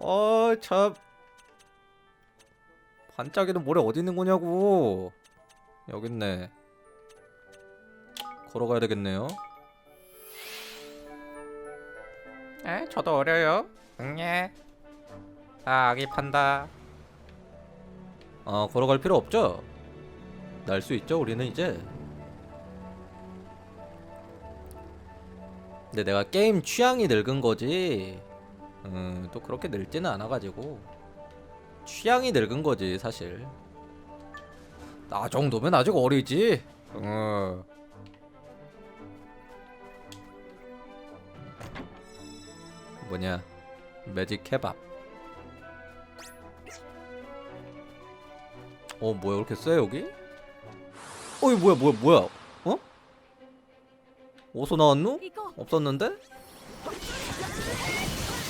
어, 참. 반짝이는 모래 어디 있는 거냐고. 여기 있네. 걸어가야 되겠네요. 에, 저도 어려요. 응예. 아, 아기 판다. 아, 걸어갈 필요 없죠? 날 수 있죠, 우리는 이제. 근데 내가 게임 취향이 늙은 거지. 음, 또 그렇게 늙지는 않아가지고 취향이 늙은 거지 사실. 나 정도면 아직 어리지. 어. 뭐냐? 매직 케밥. 어 뭐야 이렇게 세 여기? 어이 뭐야 뭐야 뭐야? 어? 어디서 나왔노? 없었는데?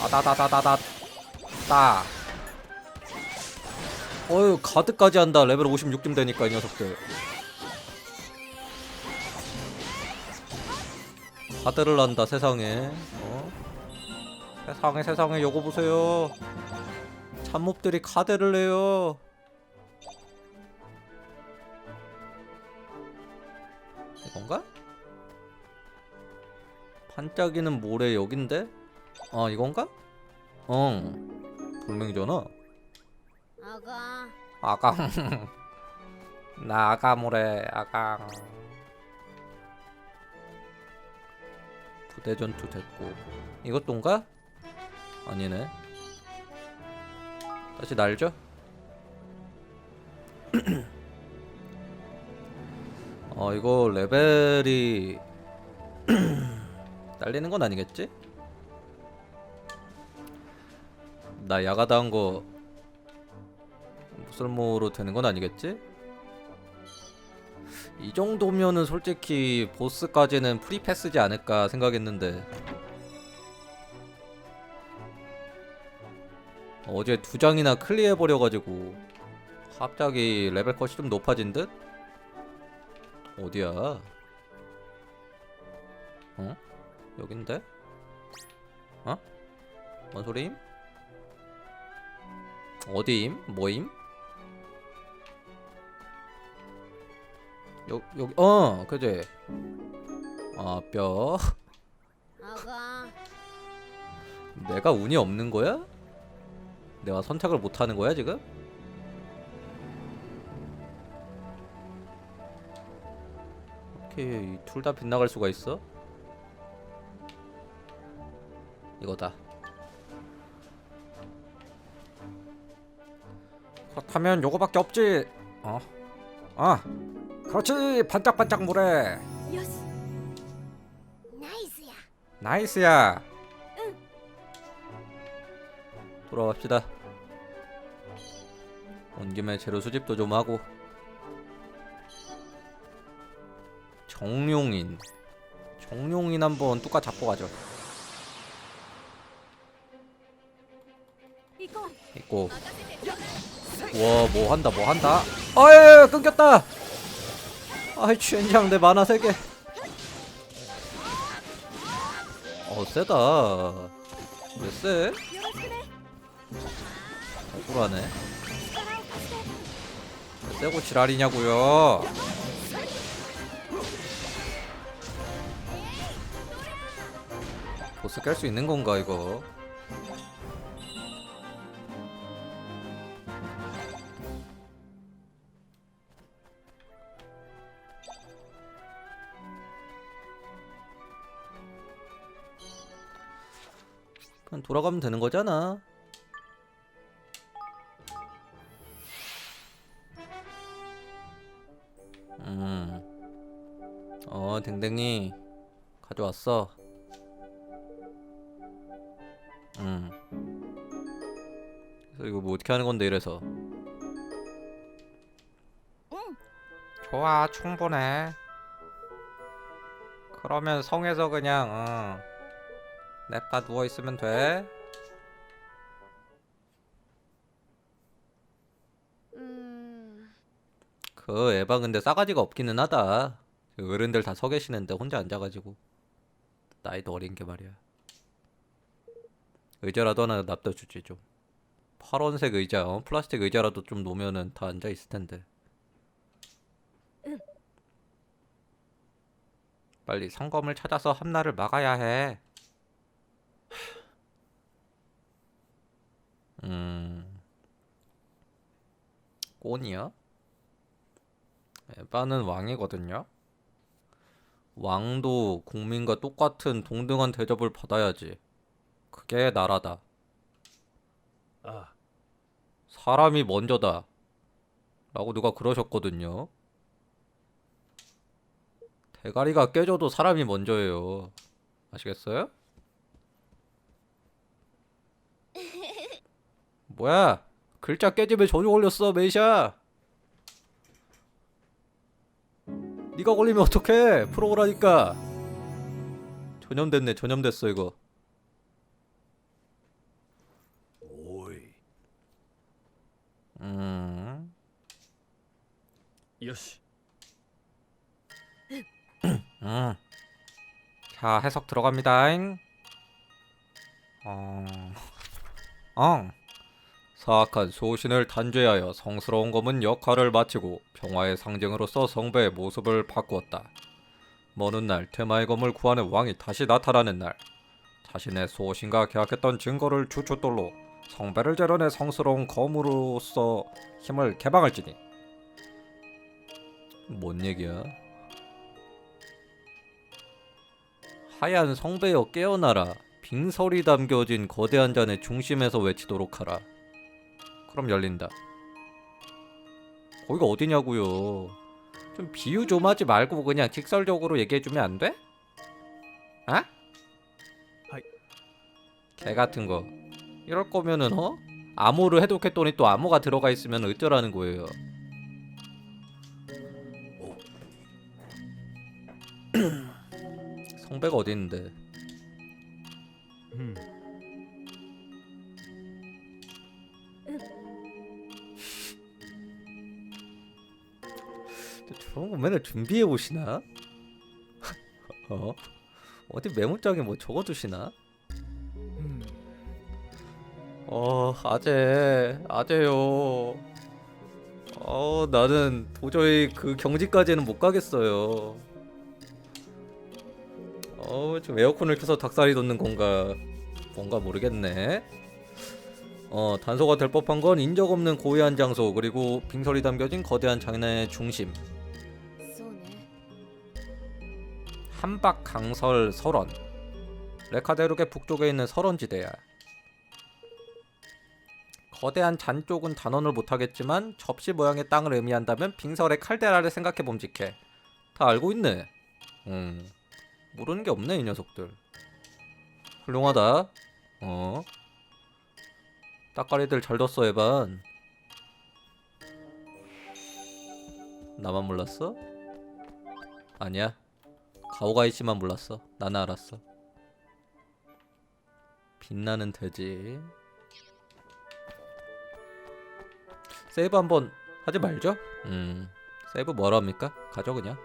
따다다다다다 따 어휴 가드까지 한다 레벨 56쯤 되니까 이 녀석들 가드를 한다 세상에 어? 세상에 세상에 요거 보세요 참몹들이 카드를 내요 이건가? 반짝이는 모래 여긴데? 아 이건가? 응 분명히잖아 아가 아강 나 아가모래 아강 부대 전투 됐고 이것도인가? 아니네 다시 날죠? 어 이거 레벨이 딸리는 건 아니겠지? 나 야가다 한거 무쓸모로 되는 건 아니겠지? 이 정도면은 솔직히 보스까지는 프리패스지 않을까 생각했는데 어제 두 장이나 클리어해버려가지고 갑자기 레벨 컷이 좀 높아진 듯? 어디야? 어? 여긴데? 어? 뭔 소리임? 어디임? 뭐임? 여, 여기 어 그지 아뼈 아가 내가 운이 없는 거야? 내가 선택을 못 하는 거야 지금? 어떻게 둘다 빗나갈 수가 있어? 이거다. 그렇다면 요거밖에 없지. 어? 아, 그렇지 반짝반짝 모래. 요시 나이스야 나이스야. 돌아갑시다. 온 김에 재료 수집도 좀 하고. 정룡인. 정룡인 한번 뚜까 잡고 가죠. 이거 있고. 와, 뭐 한다, 뭐 한다. 아유, 끊겼다. 아이, 젠장 내 만화 세 개. 어, 세다. 왜 세? 억울하네. 왜 세고 지랄이냐고요. 보스 깰 수 있는 건가 이거? 그냥 돌아가면 되는 거잖아. 음. 어, 댕댕이 가져왔어. 음. 그래서 이거 뭐 어떻게 하는 건데 이래서. 응. 좋아, 충분해. 그러면 성에서 그냥 어, 냅다 누워 있으면 돼. 음 그 에바 근데 싸가지가 없기는 하다. 그 어른들 다 서 계시는데 혼자 앉아가지고 나이도 어린 게 말이야. 의자라도 하나 납둬주지 좀. 파란색 의자, 어? 플라스틱 의자라도 좀 놓으면은 다 앉아 있을 텐데. 빨리 성검을 찾아서 함나를 막아야 해. 음, 꽃이야? 에바는 왕이거든요. 왕도 국민과 똑같은 동등한 대접을 받아야지. 그게 나라다. 아, 사람이 먼저다. 라고 누가 그러셨거든요. 대가리가 깨져도 사람이 먼저예요. 아시겠어요? 뭐야? 글자 깨짐에 전혀 걸렸어, 메이샤. 네가 걸리면 어떡해? 프로라니까. 전염됐네, 전염됐어 이거. 오이. 음. 요시. 음. 자, 해석 들어갑니다 잉. 어. 엉. 사악한 소신을 단죄하여 성스러운 검은 역할을 마치고 평화의 상징으로서 성배의 모습을 바꾸었다. 먼 훗날 테마의 검을 구하는 왕이 다시 나타나는 날, 자신의 소신과 계약했던 증거를 주춧돌로 성배를 재련해 성스러운 검으로서 힘을 개방할지니. 뭔 얘기야? 하얀 성배여 깨어나라 빙설이 담겨진 거대한 잔의 중심에서 외치도록 하라 그럼 열린다 거기가 어디냐고요 좀 비유 좀 하지 말고 그냥 직설적으로 얘기해주면 안 돼? 아? 하이. 개 같은 거 이럴 거면은 어? 암호를 해독했더니 또 암호가 들어가 있으면 어쩌라는 거예요 성배가 어디 있는데 음. 저런 거 맨날 준비해 오시나? 어? 어디 메모장에 뭐 적어두시나? 음. 어 아재 아재요. 어 나는 도저히 그 경지까지는 못 가겠어요. 어 지금 에어컨을 켜서 닭살이 돋는 건가 뭔가 모르겠네. 어 단서가 될 법한 건 인적 없는 고요한 장소 그리고 빙설이 담겨진 거대한 장난의 중심. 한박 강설 설원. 레카데룩의 북쪽에 있는 설원지대야. 거대한 잔 쪽은 단언을 못하겠지만 접시 모양의 땅을 의미한다면 빙설의 칼데라를 생각해 봄직해. 다 알고 있네. 음 모르는 게 없네 이 녀석들. 훌륭하다. 어? 따까리들 잘 뒀어 에반. 나만 몰랐어? 아니야 가오가이 씨만 몰랐어. 나는 알았어. 빛나는 돼지. 세이브 한번 하지 말죠? 음. 세이브 뭐라 합니까? 가죠 그냥.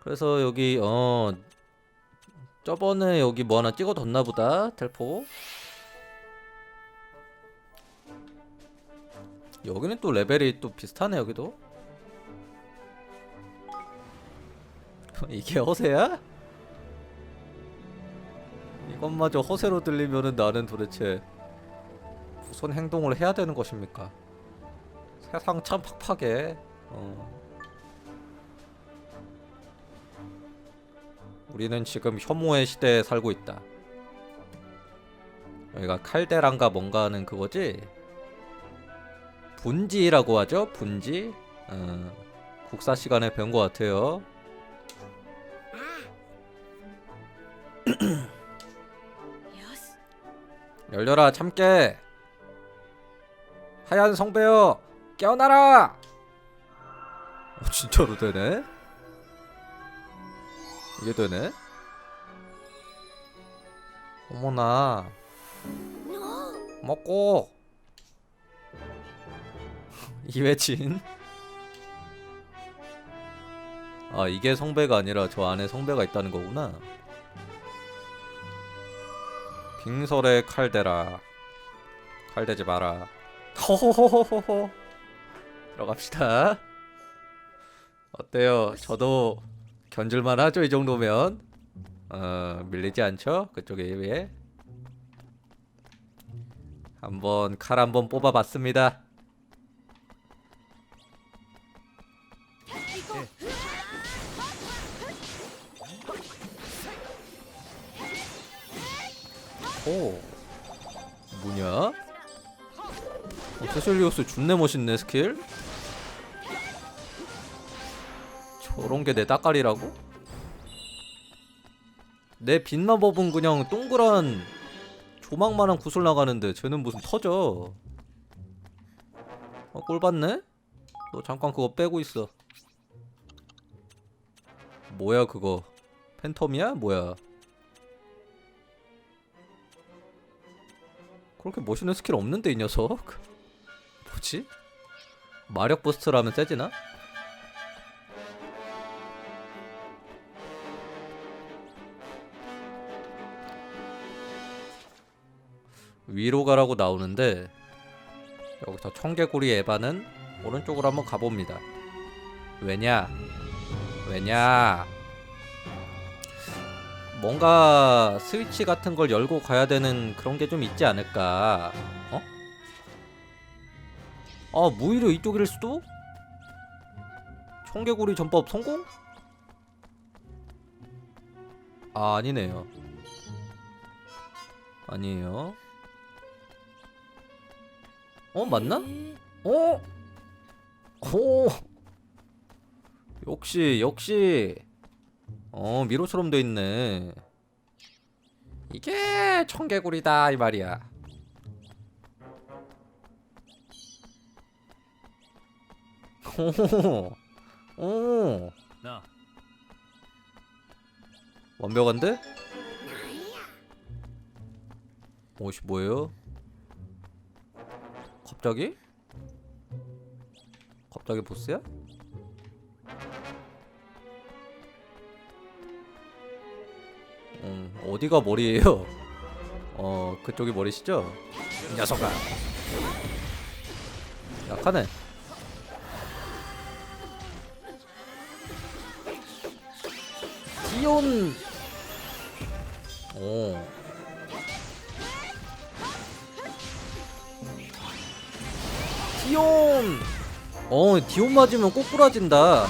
그래서 여기 어 저번에 여기 뭐 하나 찍어뒀나 보다 텔포 여기는 또 레벨이 또 비슷하네 여기도 이게 허세야? 이것마저 허세로 들리면은 나는 도대체 무슨 행동을 해야 되는 것입니까? 세상 참 팍팍해. 어. 우리는 지금 혐오의 시대에 살고 있다. 여기가 칼데란가 뭔가 하는 그거지? 분지라고 하죠? 분지? 어. 국사 시간에 배운 것 같아요. 열려라 참깨. 하얀 성배여 깨어나라! 어, 진짜로 되네? 이게 되네? 어머나. 먹고. 이회진. 아 이게 성배가 아니라 저 안에 성배가 있다는 거구나 빙설의 칼대라. 칼대지 마라. 호호호호호 들어갑시다. 어때요? 저도 견딜만 하죠 이 정도면? 어 밀리지 않죠? 그쪽에 비해? 한번 칼 한번 뽑아봤습니다 오 뭐냐? 어, 테슬리오스 존내 멋있네 스킬 저런 게 내 따까리라고? 내 빛마법은 그냥 동그란 조망만한 구슬 나가는데 쟤는 무슨 터져 어 꼴 봤네? 너 잠깐 그거 빼고 있어 뭐야 그거 팬텀이야? 뭐야 그렇게 멋있는 스킬 없는데 이 녀석 뭐지? 마력 부스트라면 세지나? 위로 가라고 나오는데 여기서 청개구리 에바는 오른쪽으로 한번 가봅니다 왜냐 왜냐 뭔가 스위치 같은 걸 열고 가야 되는 그런 게 좀 있지 않을까 어? 아 무의료 이쪽일 수도? 청개구리 전법 성공? 아 아니네요 아니에요 어 맞나? 어? 오 역시 역시 어 미로처럼 돼 있네 이게 청개구리다 이 말이야 오, 오 나 완벽한데? 오씨 뭐예요? 갑자기? 갑자기 보스야? 어디가 머리예요? 어, 그쪽이 머리시죠? 이 녀석아. 약하네. 디온. 오. 디온. 어, 디온 맞으면 꼬꾸라진다.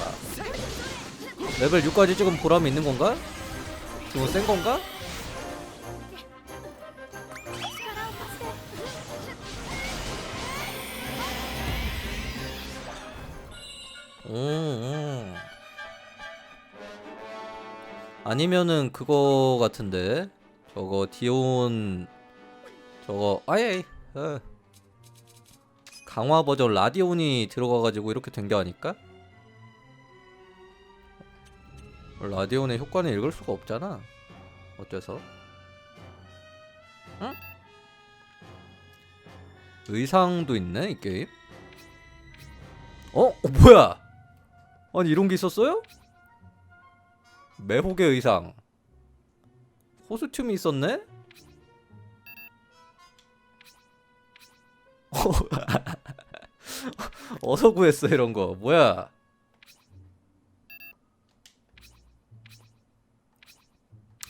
레벨 6까지 찍으면 보람이 있는 건가? 지금 센 건가? 음, 음. 아니면은 그거 같은데 저거 디온 저거 아예 어. 강화 버전 라디온이 들어가가지고 이렇게 된 게 아닐까? 라디온의 효과는 읽을 수가 없잖아. 어째서? 응? 의상도 있네 이 게임. 어? 어 뭐야? 아니 이런 게 있었어요? 매혹의 의상. 코스튬이 있었네? 어서 구했어 이런 거 뭐야?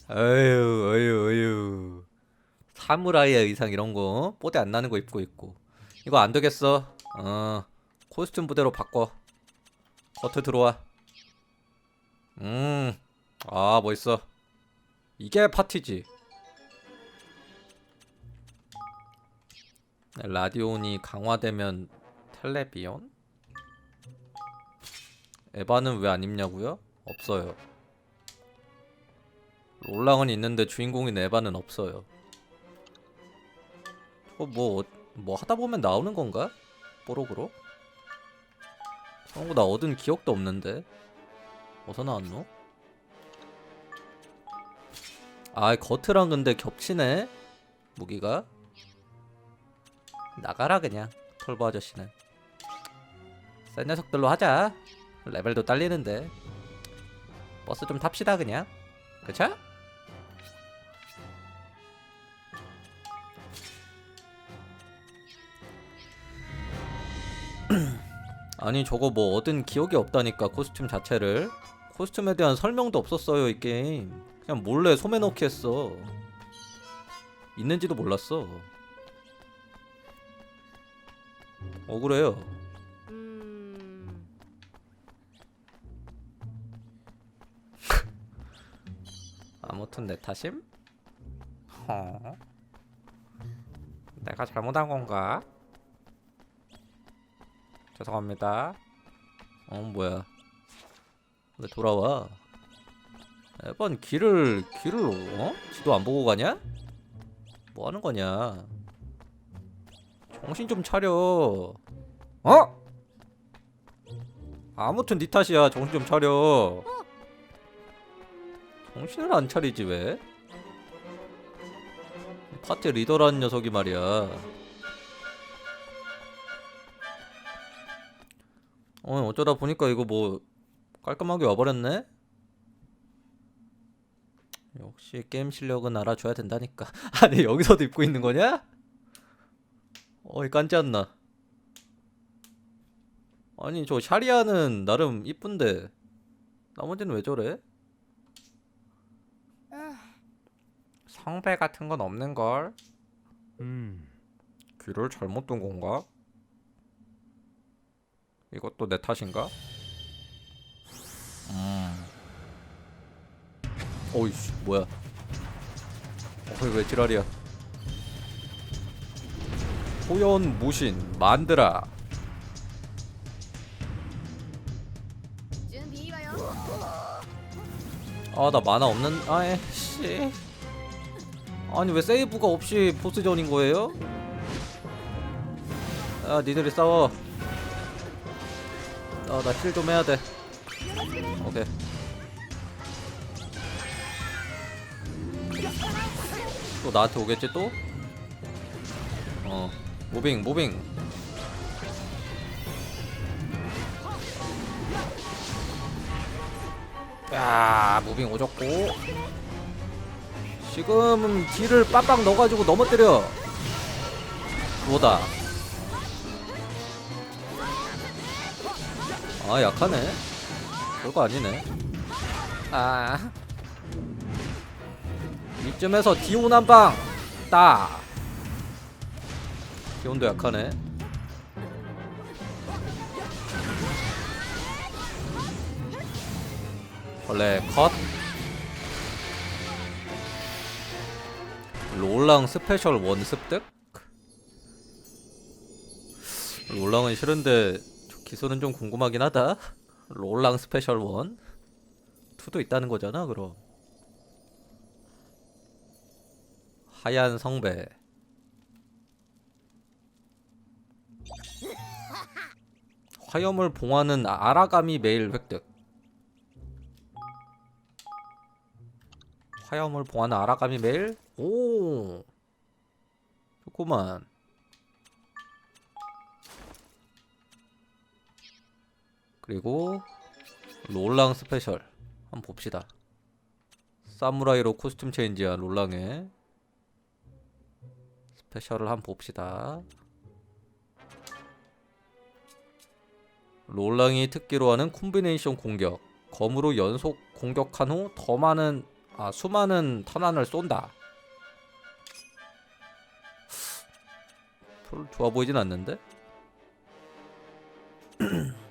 어휴 어휴 어휴 사무라이의 의상 이런 거 뽀대 안 나는 거 입고 있고 이거 안 되겠어 어 코스튬 부대로 바꿔 겉에 들어와 음 아 멋있어 이게 파티지 라디온이 강화되면 텔레비온? 에바는 왜 안 입냐고요? 없어요. 롤랑은 있는데 주인공인 에바는 없어요. 어, 뭐, 어- 뭐 하다 보면 나오는 건가? 뽀록으로? 그런 거 나 얻은 기억도 없는데. 어디서 나왔노? 아, 겉이랑 근데 겹치네? 무기가? 나가라 그냥 털보 아저씨는 센 녀석들로 하자 레벨도 딸리는데 버스 좀 탑시다 그냥 그쵸? 아니 저거 뭐 얻은 기억이 없다니까 코스튬 자체를 코스튬에 대한 설명도 없었어요 이 게임 그냥 몰래 소매 넣기 했어 있는지도 몰랐어 억울해요 うーん 아무튼 내 탓임? 어? 내가 잘못한 건가? 죄송합니다. 어 뭐야? 왜 돌아와? 매번 길을 길을 어? 지도 안 보고 가냐? 뭐 하는 거냐? 정신 좀 차려. 어? 아무튼 네 탓이야. 정신 좀 차려. 정신을 안 차리지 왜? 파티 리더라는 녀석이 말이야. 어 어쩌다 보니까 이거 뭐 깔끔하게 와버렸네. 역시 게임 실력은 알아줘야 된다니까. 아니 여기서도 입고 있는 거냐? 어이 깐지않나. 아니 저 샤리아는 나름 이쁜데 나머지는 왜 저래? 성배 같은 건 없는 걸. 음. 귀를 잘못 둔 건가? 이것도 내 탓인가? 음. 오이씨 뭐야? 어이 왜 지랄이야? 호연 무신 만드라. 아 나 만화 없는 아예 씨. 아니 왜 세이브가 없이 보스전인 거예요? 아 니들이 싸워. 아나 힐 좀 해야 돼. 오케이. 또 나한테 오겠지 또? 어 무빙 무빙. 야 무빙 오졌고 지금 딜을 빡빡 넣어가지고 넘어뜨려 뭐다 아 약하네. 별거 아니네. 아. 이쯤에서 디온 한방. 따. 디온도 약하네. 원래 컷. 롤랑 스페셜 원 습득? 롤랑은 싫은데 저 기술은 좀 궁금하긴 하다. 롤랑 스페셜 원. 2도 있다는 거잖아 그럼. 하얀 성배. 화염을 봉하는 아라가미 메일 획득. 화염을 봉하는 아라가미 메일? 오! 좋구만 그리고 롤랑 스페셜 한번 봅시다. 사무라이로 코스튬 체인지한 롤랑의 스페셜을 한번 봅시다. 롤랑이 특기로 하는 콤비네이션 공격. 검으로 연속 공격한 후 더 많은 아 수많은 탄환을 쏜다. 별로 좋아 보이진 않는데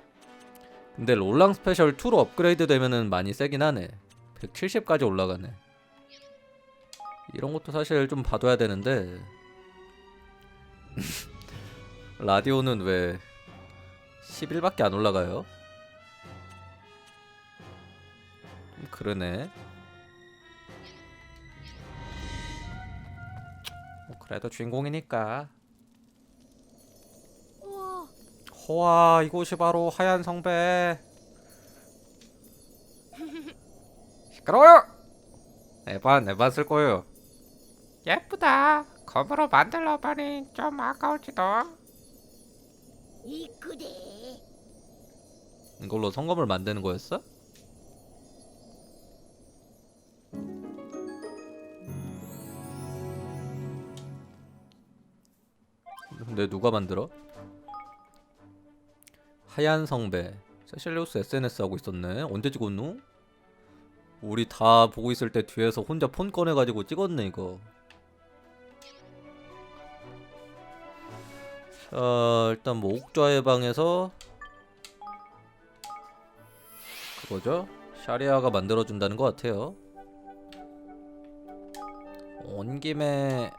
근데 롤랑 스페셜 2로 업그레이드 되면은 많이 세긴 하네. 170까지 올라가네. 이런 것도 사실 좀 봐둬야 되는데. 라디오는 왜 11밖에 안 올라가요? 좀 그러네. 뭐 그래도 주인공이니까 호와 이곳이 바로 하얀 성배. 시끄러워요! 에반 에반 쓸 거예요. 예쁘다. 검으로 만들어 버린 좀 아까울지도. 이쁘대. 이걸로 성검을 만드는 거였어? 근데 누가 만들어? 하얀 성배 세실리우스 SNS 하고 있었네. 언제 찍었노? 우리 다 보고 있을 때 뒤에서 혼자 폰 꺼내가지고 찍었네 이거. 자 일단 뭐 옥좌의 방에서 그거죠? 샤리아가 만들어준다는 것 같아요. 온 김에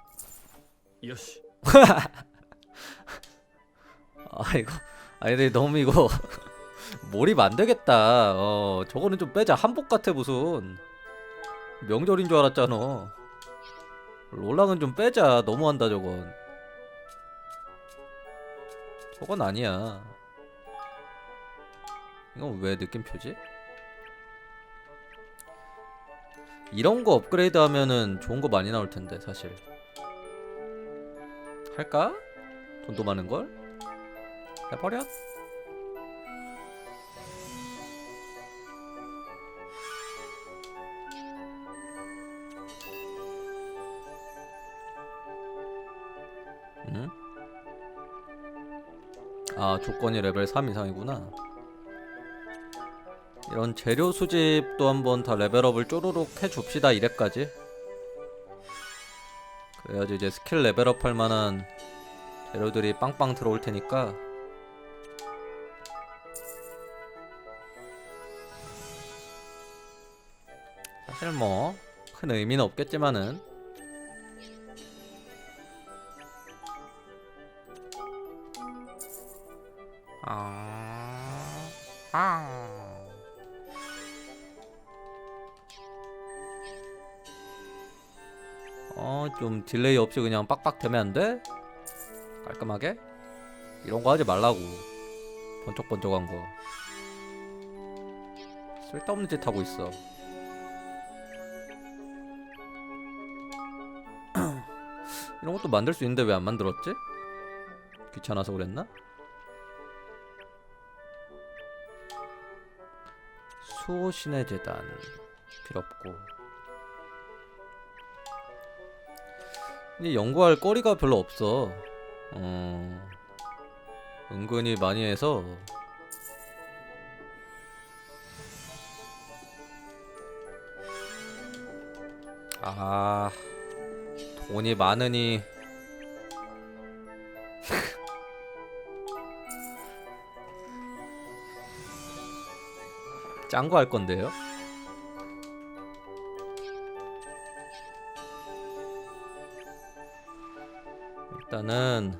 よし 아 이거 아니 근데 너무 이거 몰입 안 되겠다. 어 저거는 좀 빼자. 한복 같아 무슨. 명절인 줄 알았잖아. 롤랑은 좀 빼자. 너무한다 저건. 저건 아니야. 이건 왜 느낌표지? 이런 거 업그레이드 하면은 좋은 거 많이 나올 텐데 사실. 할까? 돈도 많은 걸? 해버려? 응? 아 조건이 레벨 3 이상이구나 이런 재료 수집도 한번 다 레벨업을 쪼르륵 해줍시다 이래까지 그래야지 이제 스킬 레벨업 할 만한 재료들이 빵빵 들어올 테니까 사실 뭐 큰 의미는 없겠지만은 아, 아. 어, 좀 딜레이 없이 그냥 빡빡 되면 안 돼? 깔끔하게? 이런 거 하지 말라고. 번쩍번쩍한 거. 쓸데없는 짓 하고 있어. 이런 것도 만들 수 있는데 왜 안 만들었지? 귀찮아서 그랬나? 수호신의 재단 필요 없고 이 연구할 거리가 별로 없어. 어 은근히 많이 해서 아 돈이 많으니 짠 거 할 건데요. 일단은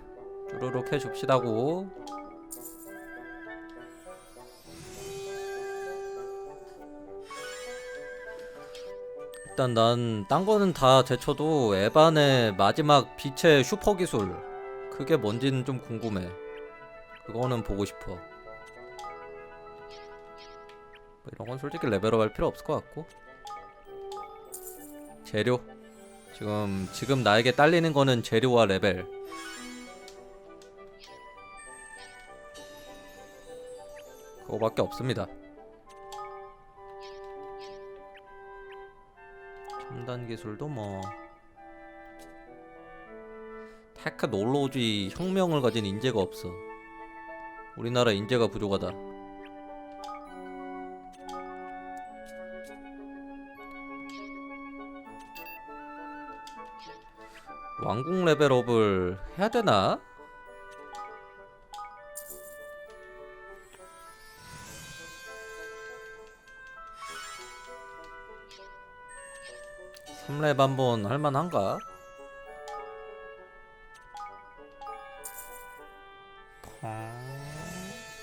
쭈루룩 해줍시다고. 일단 난 딴 거는 다 제쳐도 에반의 마지막 빛의 슈퍼 기술 그게 뭔지는 좀 궁금해. 그거는 보고 싶어. 뭐 이런 건 솔직히 레벨업 할 필요 없을 것 같고. 재료. 지금 지금 나에게 딸리는 거는 재료와 레벨. 그거밖에 없습니다. 첨단 기술도 뭐 테크놀로지 혁명을 가진 인재가 없어. 우리나라 인재가 부족하다. 왕궁 레벨업을 해야 되나? 삼렙 한번 할만한가?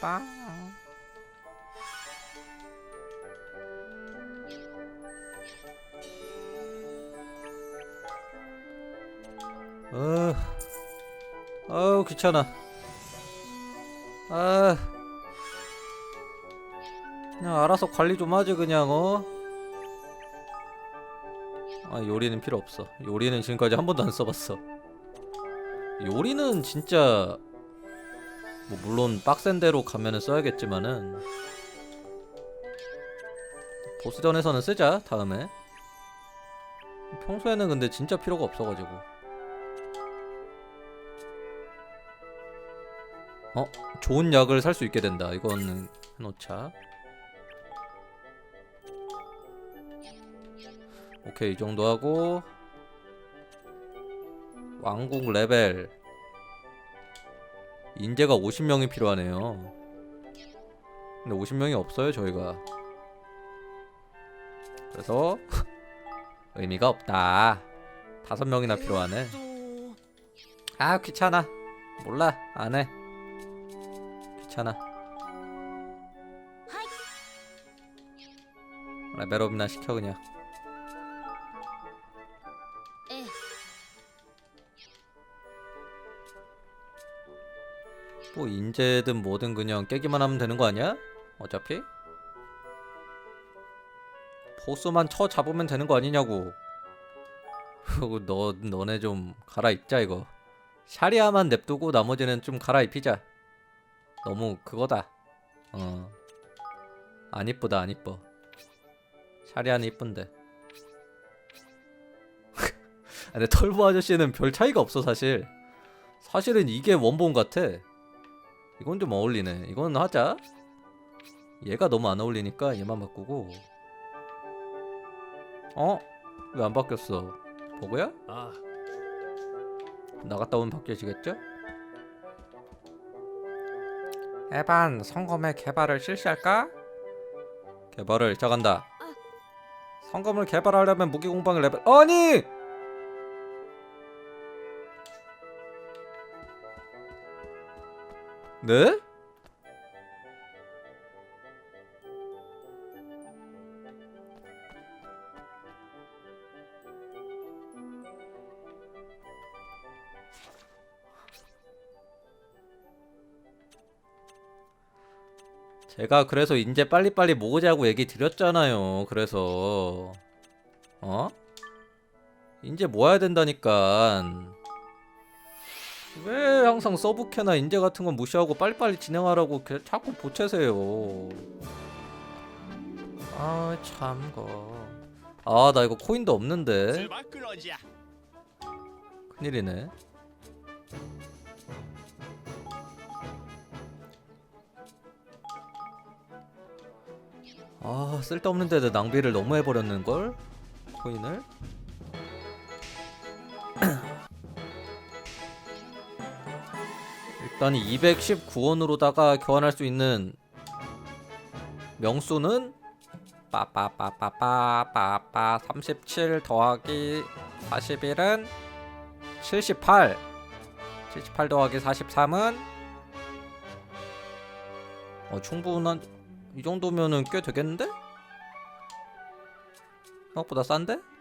빵. 어, 어우 귀찮아. 아, 그냥 알아서 관리 좀 하지 그냥 어. 아 요리는 필요 없어. 요리는 지금까지 한 번도 안 써봤어. 요리는 진짜 뭐 물론 빡센 대로 가면은 써야겠지만은 보스전에서는 쓰자 다음에. 평소에는 근데 진짜 필요가 없어가지고. 어 좋은 약을 살 수 있게 된다 이거는 해놓자 오케이 이 정도 하고 왕국 레벨 인재가 50명이 필요하네요. 근데 50명이 없어요 저희가. 그래서 의미가 없다. 다섯 명이나 필요하네. 아 귀찮아. 몰라. 안해. 귀찮아. 레벨업이나 시켜 그냥 뭐 인재든 뭐든 그냥 깨기만 하면 되는 거 아니야? 어차피? 보스만 쳐 잡으면 되는 거 아니냐고. 그거 너 너네 좀 갈아입자 이거. 샤리아만 냅두고 나머지는 좀 갈아입히자. 너무 그거다. 어 안 이쁘다 안 이뻐. 샤리아는 이쁜데. 근데 털보 아저씨는 별 차이가 없어 사실. 사실은 이게 원본 같아 이건 좀 어울리네. 이건 하자. 얘가 너무 안 어울리니까 얘만 바꾸고. 어? 왜 안 바뀌었어? 버그야? あ 나갔다 오면 바뀌어지겠죠? 에반 성검의 개발을 실시할까? 개발을 시작한다. 성검을 개발하려면 무기 공방을 레벨 아니! 네? 제가 그래서 이제 빨리빨리 모으자고 얘기 드렸잖아요. 그래서 어? 이제 모아야 된다니까. 왜 항상 서브캐나 인재 같은 건 무시하고 빨리빨리 진행하라고 자꾸 보채세요. 아 참거. 아 나 이거 코인도 없는데. 큰일이네. 아 쓸데없는 데도 낭비를 너무 해버렸는걸? 코인을? 일단 219원으로다가 교환할 수 있는 명수는 빠빠빠빠빠빠빠 37 더하기 41은 78 78 더하기 43은 어 충분한 이 정도면은 꽤 되겠는데? 생각보다 싼데?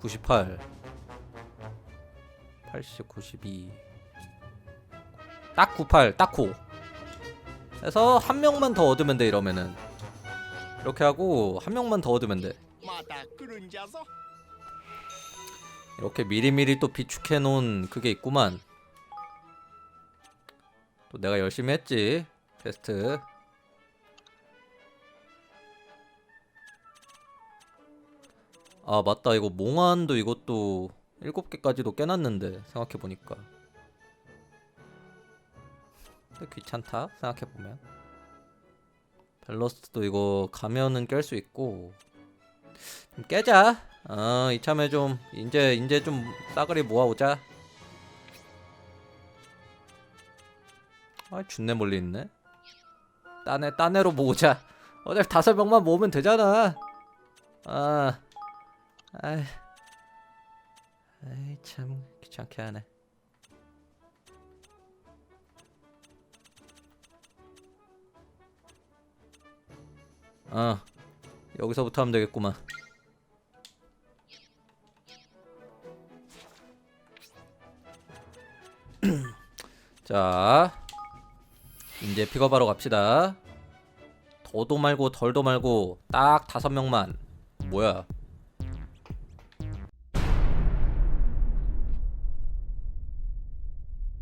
98 80 92 딱 98, 딱 9. 해서 한 명만 더 얻으면 돼 이러면은 이렇게 하고 한 명만 더 얻으면 돼. 이렇게 미리미리 또 비축해 놓은 그게 있구만. 또 내가 열심히 했지. 테스트. 아, 맞다. 이거 몽환도 이것도 7개까지도 깨놨는데 생각해 보니까. 근데 귀찮다. 생각해 보면. 밸러스도 이거 가면은 깰 수 있고 좀 깨자. 어 이참에 좀 이제 이제 좀 싸그리 모아오자. 아 준내 멀리 있네. 딴애 딴애로 모으자. 어차피 다섯 명만 모으면 되잖아. 아, 아이, 아이 참 귀찮게 하네. 어 여기서부터 하면 되겠구만. 자, 이제 픽업하러 갑시다. 더도 말고 덜도 말고 딱 다섯 명만. 뭐야?